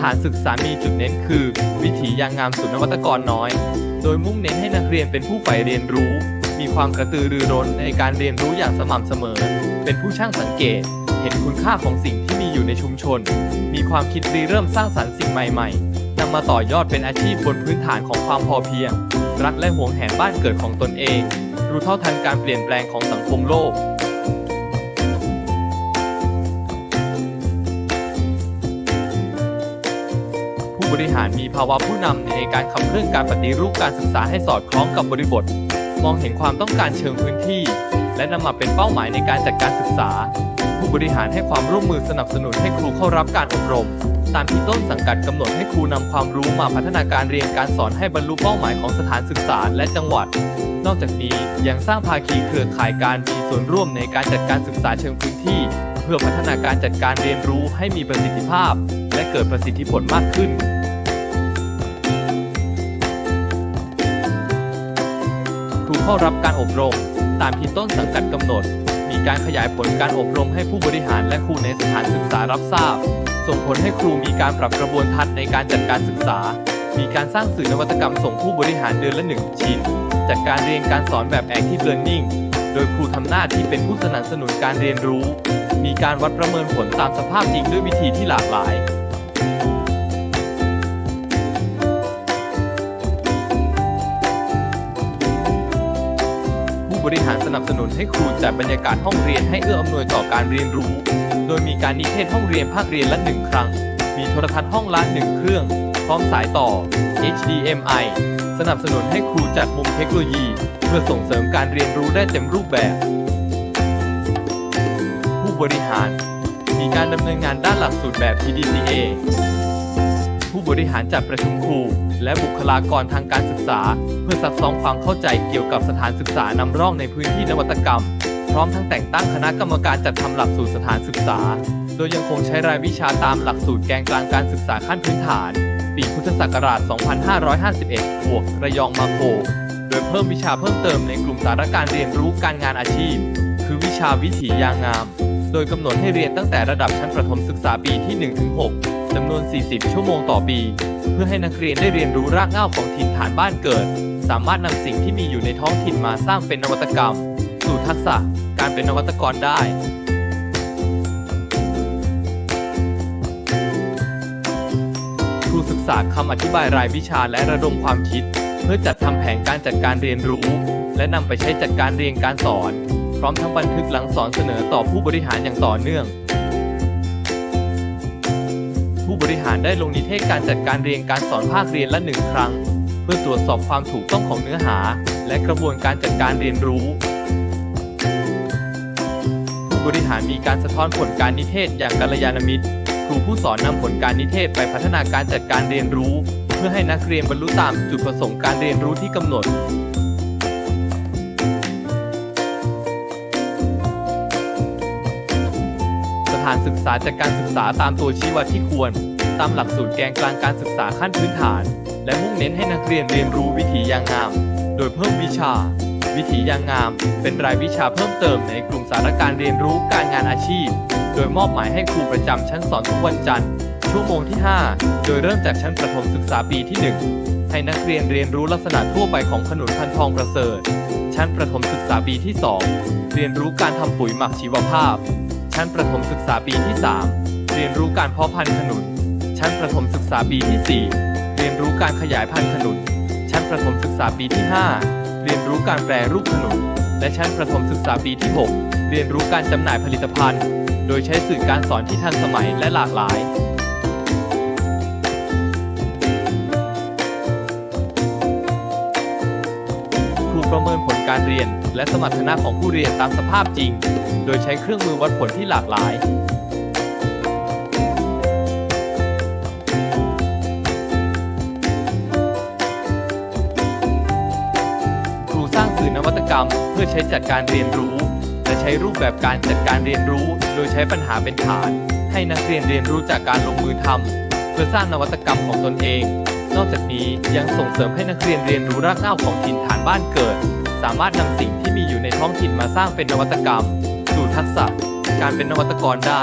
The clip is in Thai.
ถานศึกษามีจุดเน้นคือ วิถียางงามสุนวัตกรน้อย โดยมุ่งเน้นให้นักเรียนเป็นผู้ใฝ่เรียนรู้ มีความกระตือรือร้นในการเรียนรู้อย่างสม่ำเสมอ เป็นผู้ช่างสังเกต เห็นคุณค่าของสิ่งที่มีอยู่ในชุมชน มีความคิดริเริ่มสร้างสรรค์สิ่งใหม่ๆนำมาต่อยอดเป็นอาชีพบนพื้นฐานของความพอเพียง รักและหวงแหนบ้านเกิดของตนเอง รู้เท่าทันการเปลี่ยนแปลงของสังคมโลก บริหารมีภาวะผู้นำในการขับเคลื่อนการปฏิรูปการศึกษาให้สอดคล้องกับบริบท มองเห็นความต้องการเชิงพื้นที่ และนำมาเป็นเป้าหมายในการจัดการศึกษา ผู้บริหารให้ความร่วมมือสนับสนุนให้ครูเข้ารับการอบรม ตามที่ต้นสังกัดกำหนดให้ครูนำความรู้มาพัฒนาการเรียนการสอนให้บรรลุเป้าหมายของสถานศึกษาและจังหวัด นอกจากนี้ยังสร้างภาคีเครือข่ายการมีส่วนร่วมในการจัดการศึกษาเชิงพื้นที่ เพื่อพัฒนาการจัดการเรียนรู้ให้มีประสิทธิภาพ และเกิดประสิทธิผลมากขึ้น เข้ารับการอบรม ตามที่ต้นสังกัดกำหนด มีการขยายผลการอบรมให้ผู้บริหารและครูในสถานศึกษารับทราบ ส่งผลให้ครูมีการปรับกระบวนทัศน์ในการจัดการศึกษา มีการสร้างสื่อนวัตกรรมส่งผู้บริหารเดือนละหนึ่งชิ้นจัดการเรียนการสอนแบบ Active Learning โดยครูทำหน้าที่เป็นผู้สนับสนุนการเรียนรู้ มีการวัดประเมินผลตามสภาพจริงด้วยวิธีที่หลากหลาย บริหารสนับสนุนให้ครูจัดบรรยากาศห้องเรียนให้เอื้ออำนวยต่อการเรียนรู้ โดยมีการนิเทศห้องเรียนภาคเรียนละหนึ่งครั้ง มีโทรทัศน์ห้องละหนึ่งเครื่อง พร้อมสายต่อ HDMI สนับสนุนให้ครูจัดมุมเทคโนโลยี เพื่อส่งเสริมการเรียนรู้ได้เต็มรูปแบบ ผู้บริหาร มีการดำเนินงานด้านหลักสูตรแบบ PDCA ผู้บริหารจัดประชุมครู และบุคลากรทางการศึกษา เพื่อซักซ้อมความเข้าใจเกี่ยวกับสถานศึกษานำร่องในพื้นที่นวัตกรรม พร้อมทั้งแต่งตั้งคณะกรรมการจัดทำหลักสูตรสถานศึกษา โดยยังคงใช้รายวิชาตามหลักสูตรแกนกลางการศึกษาขั้นพื้นฐาน ปีพุทธศักราช 2551บวกระยองมาโคโดยเพิ่มวิชาเพิ่มเติมในกลุ่มสาระการเรียนรู้การงานอาชีพ คือวิชาวิถียางงาม โดยกำหนดให้เรียนตั้งแต่ระดับชั้นประถมศึกษาปีที่ 1-6จำนวน 40 ชั่วโมงต่อปี เพื่อให้นักเรียนได้เรียนรู้รากเหง้าของถิ่นฐานบ้านเกิด สามารถนำสิ่งที่มีอยู่ในท้องถิ่นมาสร้างเป็นนวัตกรรม สู่ทักษะการเป็นนวัตกรได้ครูศึกษาคำอธิบายรายวิชาและระดมความคิด เพื่อจัดทำแผนการจัดการเรียนรู้ และนำไปใช้จัดการเรียนการสอน พร้อมทั้งบันทึกหลังสอนเสนอต่อผู้บริหารอย่างต่อเนื่อง ผู้บริหารได้ลงนิเทศการจัดการเรียนการสอนภาคเรียนละหนึ่งครั้ง เพื่อตรวจสอบความถูกต้องของเนื้อหา และกระบวนการจัดการเรียนรู้ผู้บริหารมีการสะท้อนผลการนิเทศอย่างกัลยาณมิตร ครูผู้สอนนำผลการนิเทศไปพัฒนาการจัดการเรียนรู้ เพื่อให้นักเรียนบรรลุตามจุดประสงค์การเรียนรู้ที่กำหนดานศึกษาจัดการศึกษาตามตัวชี้วัดที่ควร ตามหลักสูตรแกนกลางการศึกษาขั้นพื้นฐาน และมุ่งเน้นให้นักเรียนเรียนรู้วิถียางงาม โดยเพิ่มวิชา วิถียางงาม เป็นรายวิชาเพิ่มเติมในกลุ่มสาระการเรียนรู้การงานอาชีพ โดยมอบหมายให้ครูประจำชั้นสอนทุกวันจันทร์ชั่วโมงที่ 5 โดยเริ่มจากชั้นประถมศึกษาปีที่ 1 ให้นักเรียนเรียนรู้ลักษณะทั่วไปของขนุนพันทองประเสริฐ ชั้นประถมศึกษาปีที่ 2 เรียนรู้การทำปุ๋ยหมักชีวภาพ ชั้นประถมศึกษาปีที่ 3 เรียนรู้การเพาะพันธุ์ขนุน ชั้นประถมศึกษาปีที่ 4 เรียนรู้การขยายพันธุ์ขนุน ชั้นประถมศึกษาปีที่ 5 เรียนรู้การแปรรูปขนุน และชั้นประถมศึกษาปีที่ 6 เรียนรู้การจำหน่ายผลิตภัณฑ์ โดยใช้สื่อการสอนที่ทันสมัยและหลากหลาย ประเมินผลการเรียน และสมรรถนะของผู้เรียนตามสภาพจริง โดยใช้เครื่องมือวัดผลที่หลากหลาย ครูสร้างสื่อนวัตกรรม เพื่อใช้จัดการเรียนรู้ และใช้รูปแบบการจัดการเรียนรู้ โดยใช้ปัญหาเป็นฐาน ให้นักเรียนเรียนรู้จากการลงมือทำเพื่อสร้างนวัตกรรมของตนเอง นอกจากนี้ยังส่งเสริมให้นักเรียนเรียนรู้รากเหง้าของถิ่นฐานบ้านเกิด สามารถนำสิ่งที่มีอยู่ในท้องถิ่นมาสร้างเป็นนวัตกรรม สู่ทักษะ การเป็นนวัตกรได้